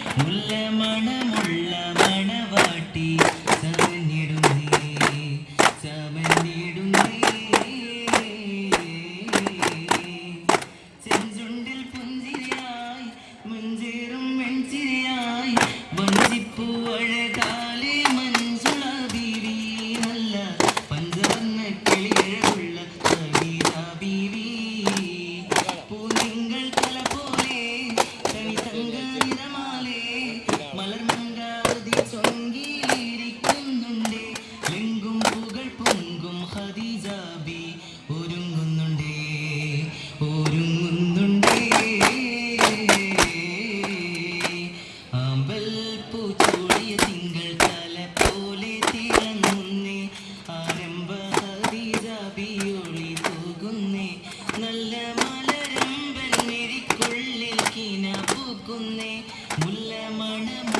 പൂക്കുന്നേ മുല്ല മണമുള്ള പൂക്കുന്നേ മുല്ലമണമ